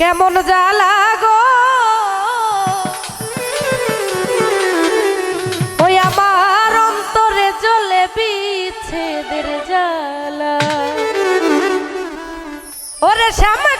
কেমন জ্বালা গো? ওই আমার অন্তরে জলে বিচ্ছেদের জ্বালা। ওরে শ্যামকা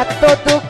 এত দুঃখ